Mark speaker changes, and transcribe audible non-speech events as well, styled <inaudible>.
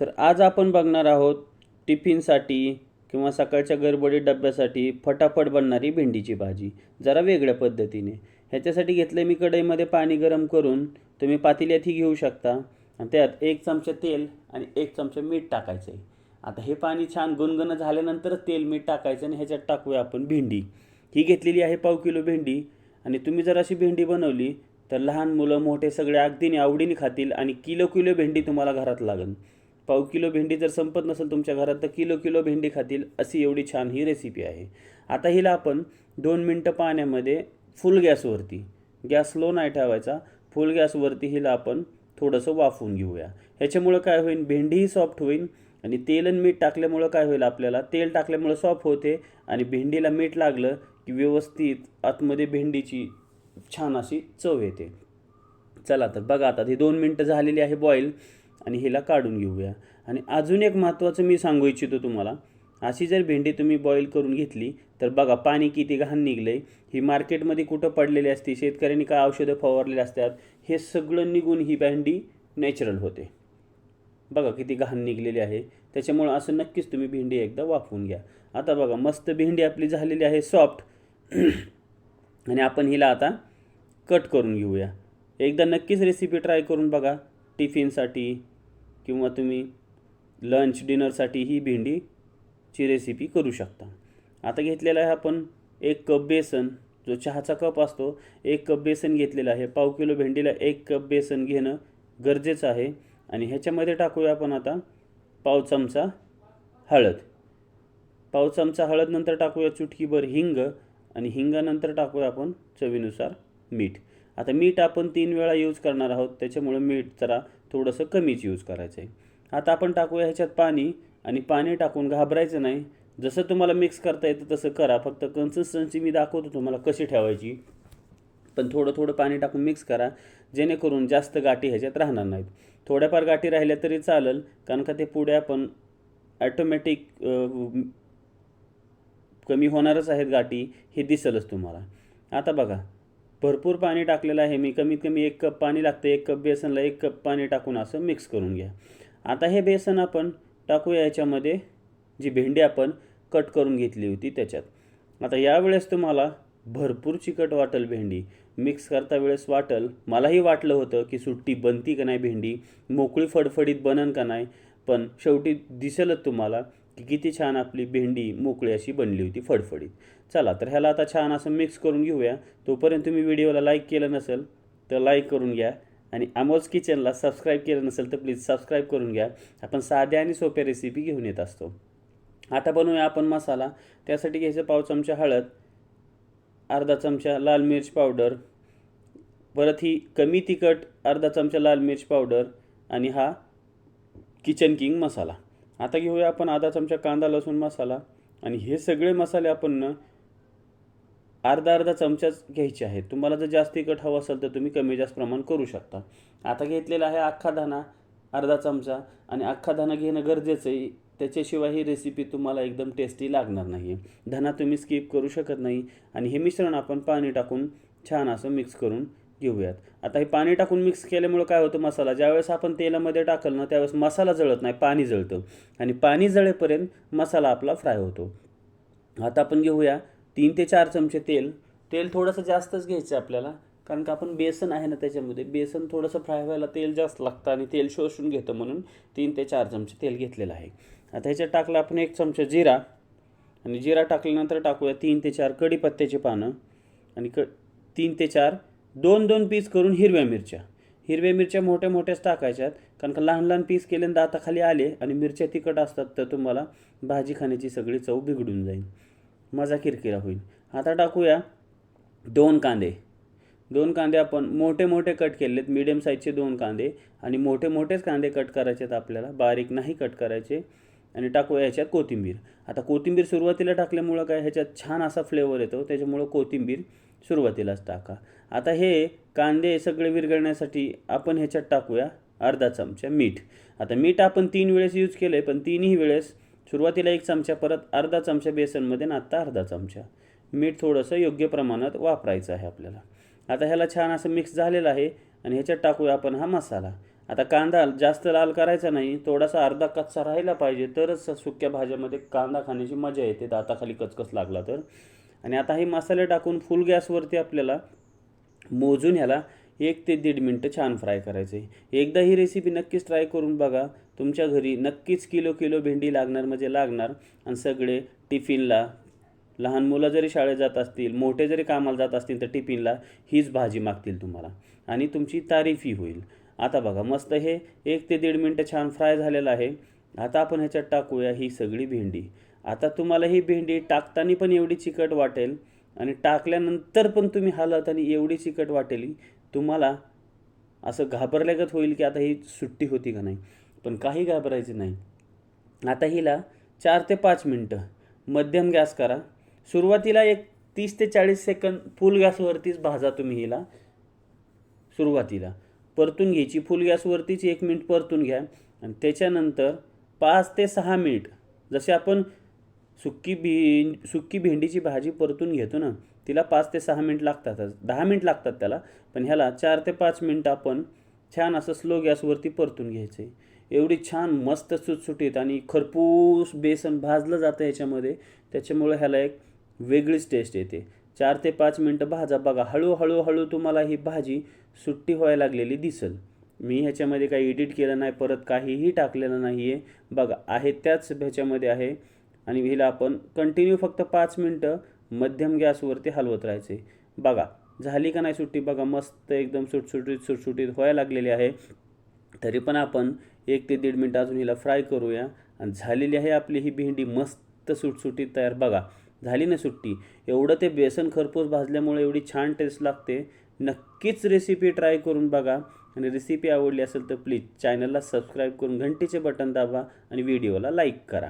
Speaker 1: तर आज आपण बघणार आहोत टिफिनसाठी किंवा सकाळच्या गडबडी डब्यासाठी फटाफट बनणारी भेंडीची भाजी जरा वेगळ्या पद्धतीने. ह्याच्यासाठी घेतलं मी कढईमध्ये पाणी गरम करून. तुम्ही पातेल्यातही घेऊ शकता. आणि त्यात एक चमचा तेल आणि एक चमचा मीठ टाकायचं आहे आता हे पाणी छान गुणगुण झाल्यानंतर तेल मीठ टाकायचं आणि ह्याच्यात टाकूया आपण भेंडी. ही घेतलेली आहे पाव किलो भेंडी. आणि तुम्ही जर अशी भेंडी बनवली तर लहान मुलं मोठे सगळे अगदीने आवडीने खातील आणि किलो किलो भेंडी तुम्हाला घरात लागेल पाव किलो भेंडी जर संपत नसेल तुमच्या घरात तर किलो किलो भेंडी खातील अशी एवढी छान ही रेसिपी आहे. आता हिला आपण दोन मिनटं पाण्यामध्ये फुल गॅसवरती गॅस लो नाही ठेवायचा फुल गॅसवरती हिला आपण थोडंसं वाफवून घेऊया. ह्याच्यामुळं काय होईल? भेंडीही सॉफ्ट होईल आणि तेल आणि मीठ टाकल्यामुळं काय होईल आपल्याला? तेल टाकल्यामुळं सॉफ्ट होते आणि भेंडीला मीठ लागलं की व्यवस्थित आतमध्ये भेंडीची छान अशी चव येते. चला तर बघा आता ही दोन मिनटं झालेली आहे बॉईल आणि हिला काढून घेऊया. आणि अजून एक महत्त्वाचं मी सांगू इच्छितो तुम्हाला. अशी जर भेंडी तुम्ही बॉईल करून घेतली तर बघा पाणी किती घाण निघलंय. ही मार्केटमध्ये कुठं पडलेली असते शेतकऱ्यांनी काय औषधं फवारलेली असतात हे सगळं निघून ही भेंडी नॅचरल होते. बघा किती घाण निघलेली आहे. त्याच्यामुळं असं नक्कीच तुम्ही भेंडी एकदा वाफवून घ्या. आता बघा मस्त भेंडी आपली झालेली आहे सॉफ्ट <clears throat> आणि आपण हिला आता कट करून घेऊया. एकदा नक्कीच रेसिपी ट्राय करून बघा टिफिनसाठी. किंवा तुम्ही लंच डिनरसाठी ही भेंडीची रेसिपी करू शकता. आता घेतलेला आहे आपण एक कप बेसन जो चहाचा कप असतो एक कप बेसन घेतलेला आहे. पाव किलो भेंडीला एक कप बेसन घेणं गरजेचं आहे. आणि ह्याच्यामध्ये टाकूया आपण आता पाव चमचा हळद. पाव चमचा हळद नंतर टाकूया चुटकीभर हिंग आणि हिंगानंतर टाकूया आपण चवीनुसार मीठ. आता मीठ आपण तीन वेळा यूज करणार आहोत. त्याच्यामुळे मीठ जरा थोडंसं कमीच यूज करायचं आहे आता आपण टाकूया ह्याच्यात पाणी आणि पाणी टाकून घाबरायचं नाही. जसं तुम्हाला मिक्स करता येतं तसं करा. फक्त कन्सिस्टन्सी मी दाखवतो तुम्हाला कशी ठेवायची. पण थोडं थोडं पाणी टाकून मिक्स करा. जेणेकरून जास्त गाठी ह्याच्यात राहणार नाहीत. थोड्याफार गाठी राहिल्या तरी चालेल. कारण का ते पुढे आपण ॲटोमॅटिक कमी होणारच आहेत गाठी. हे दिसेलच तुम्हाला. आता बघा. भरपूर पाणी टाकलेलं आहे. मी कमीत कमी एक कप पाणी लागतं एक कप बेसनला एक कप पाणी टाकून असं मिक्स करून घ्या. आता हे बेसन आपण टाकूया याच्यामध्ये जी भेंडी आपण कट करून घेतली होती त्याच्यात. आता यावेळेस तुम्हाला भरपूर चिकट वाटेल भेंडी. मिक्स करता वेळेस वाटेल. मलाही वाटलं होतं की सुट्टी बनती का नाही भेंडी? मोकळी फडफडीत बनन का नाही? पण शेवटी दिसेलच तुम्हाला. ती किती छान आपली भेंडी मोकळी अशी बनली होती फडफडीत. चला तर ह्याला आता छान असं मिक्स करून घेऊया. तोपर्यंत तुम्ही व्हिडिओला लाईक केलं नसेल तर लाईक करून घ्या. आणि अमोज किचनला सबस्क्राईब केलं नसेल तर प्लीज सबस्क्राईब करून घ्या. आपण साध्या आणि सोप्या रेसिपी घेऊन येत असतो. आता बनवूया आपण मसाला. त्यासाठी घ्यायचं पाव चमचा हळद अर्धा चमचा लाल मिर्च पावडर परत ही कमी तिखट अर्धा चमचा लाल मिर्च पावडर आणि हा किचन किंग मसाला. आता घेऊया आपण अर्धा चमचा कांदा लसूण मसाला. आणि हे सगळे मसाले आपण ना अर्धा अर्धा चमचाच घ्यायचे आहेत. तुम्हाला जर जास्त तिखट हवं असेल तर तुम्ही कमी जास्त प्रमाण करू शकता. आता घेतलेला आहे अख्खा दाणा अर्धा चमचा. आणि अख्खा दाणा घेणं गरजेचं आहे. त्याच्याशिवाय ही रेसिपी तुम्हाला एकदम टेस्टी लागणार नाही आहे धना तुम्ही स्किप करू शकत नाही. आणि हे मिश्रण आपण पाणी टाकून छान असं मिक्स करून घेऊयात. आता हे पाणी टाकून मिक्स केल्यामुळं काय होतं मसाला? ज्यावेळेस आपण तेलामध्ये टाकलं ना त्यावेळेस मसाला जळत नाही पाणी जळतं. आणि पाणी जळेपर्यंत मसाला आपला फ्राय होतो. आता आपण घेऊया तीन ते चार चमचे तेल. तेल थोडंसं जास्तच घ्यायचं आपल्याला कारण का आपण बेसन आहे ना त्याच्यामध्ये. बेसन थोडंसं फ्राय व्हायला तेल जास्त लागतं आणि तेल शोषून घेतं म्हणून तीन ते चार चमचे तेल घेतलेलं आहे. आता ह्याच्यात टाकलं आपण एक चमचा जिरा. आणि जिरा टाकल्यानंतर टाकूया तीन ते चार कढीपत्त्याची पानं. आणि क तीन ते चार दोन दोन पीस करून हिरव्या मिरच्या. हिरव्या मिरच्या मोठ्या मोठ्याच टाकायच्यात कारण का लहान लहान पीस केल्यानं दाताखाली आले आणि मिरच्या तिखट असतात तर तुम्हाला भाजी खाण्याची सगळी चव बिघडून जाईल. मजा किरकिरा होईल. आता टाकूया दोन कांदे. दोन कांदे आपण मोठे मोठे कट केलेत मिडियम साईजचे दोन कांदे आणि मोठे मोठेच कांदे कट करायचे आहेत आपल्याला बारीक नाही कट करायचे. आणि टाकूया ह्याच्यात कोथिंबीर. आता कोथिंबीर सुरुवातीला टाकल्यामुळं काय ह्याच्यात छान असा फ्लेवर येतो त्याच्यामुळं कोथिंबीर सुरुवातीलाच टाका. आता हे कांदे सगळे विरघळण्यासाठी आपण ह्याच्यात टाकूया अर्धा चमचा मीठ. आता मीठ आपण तीन वेळेस यूज केलं आहे पण तीनही वेळेस सुरुवातीला एक चमचा परत अर्धा चमचा बेसनमध्ये आणि आत्ता अर्धा चमचा. मीठ थोडंसं योग्य प्रमाणात वापरायचं आहे आपल्याला. आता ह्याला छान असं मिक्स झालेलं आहे आणि ह्याच्यात टाकूया आपण हा मसाला. आता कांदा जास्त लाल करायचा नाही थोडासा अर्धा कच्चा राहिला पाहिजे तरच सुक्या भाज्यामध्ये कांदा खाण्याची मजा येते. दाताखाली कचकच लागला तर. आणि आता हे मसाले टाकून फुल गॅसवरती आपल्याला मोजून ह्याला एक ते दीड मिनटं छान फ्राय करायचं आहे एकदा ही रेसिपी नक्कीच ट्राय करून बघा. तुमच्या घरी नक्कीच किलो किलो भेंडी लागणार म्हणजे लागणार. आणि सगळे टिफिनला लहान मुलं जरी शाळेत जात असतील मोठे जरी कामाला जात असतील तर टिफिनला हीच भाजी मागतील तुम्हाला. आणि तुमची तारीफही होईल. आता बघा मस्त हे एक ते दीड मिनटं छान फ्राय झालेलं आहे. आता आपण ह्याच्यात टाकूया ही सगळी भेंडी. आता तुम्हाला ही भेंडी टाकताना पण एवढी चिकट वाटेल आणि टाकल्यानंतर पण तुम्ही हालत आणि एवढी चिकट वाटेल तुम्हाला असं घाबरल्यागत होईल की आता ही सुट्टी होती का नाही. पण काही घाबरायचं नाही. आता हिला चार ते पाच मिनटं मध्यम गॅस करा. सुरुवातीला एक तीस ते चाळीस सेकंद फुल गॅसवरतीच भाजा तुम्ही हिला. सुरुवातीला परतून घ्यायची. फुल गॅसवरतीच एक मिनिट परतून घ्या. आणि त्याच्यानंतर पाच ते सहा मिनिट जसे आपण सुक्की भी सुक्की भेंडीची भाजी परतून घेतो ना तिला पाच ते सहा मिनिट लागतातच दहा मिनिट लागतात त्याला पण ह्याला चार ते पाच मिनिट आपण छान असं स्लो गॅसवरती परतून घ्यायचं. आहे एवढी छान मस्त सुटसुटीत आणि खरपूस बेसन भाजलं जातं ह्याच्यामध्ये त्याच्यामुळे ह्याला एक वेगळीच टेस्ट येते. चार ते पाच मिनटं भाजा. बघा हळूहळू हळू तुम्हाला ही भाजी सुट्टी व्हायला लागलेली दिसेल. मी ह्याच्यामध्ये काही एडिट केलं नाही परत काहीही टाकलेलं नाही आहे बघा आहे त्याच ह्याच्यामध्ये आहे. आणि हिला आपण कंटिन्यू फक्त पाच मिनटं मध्यम गॅसवरती हलवत राहायचे. बघा झाली का नाही सुट्टी? बघा मस्त एकदम सुटसुटीत सुटसुटीत व्हायला लागलेली आहे. तरी पण आपण एक ते दीड मिनटं अजून हिला फ्राय करूया. आणि झालेली आहे आपली ही भेंडी मस्त सुटसुटीत तयार. बघा झाली ना सुट्टी? एवढं ते बेसन खरपूस भाजल्यामुळे एवढी छान टेस्ट लागते. नक्कीच रेसिपी ट्राय करून बघा. आणि रेसिपी आवडली असेल तर प्लीज चॅनलला सबस्क्राईब करून घंटीचे बटन दाबा आणि व्हिडिओला लाईक करा.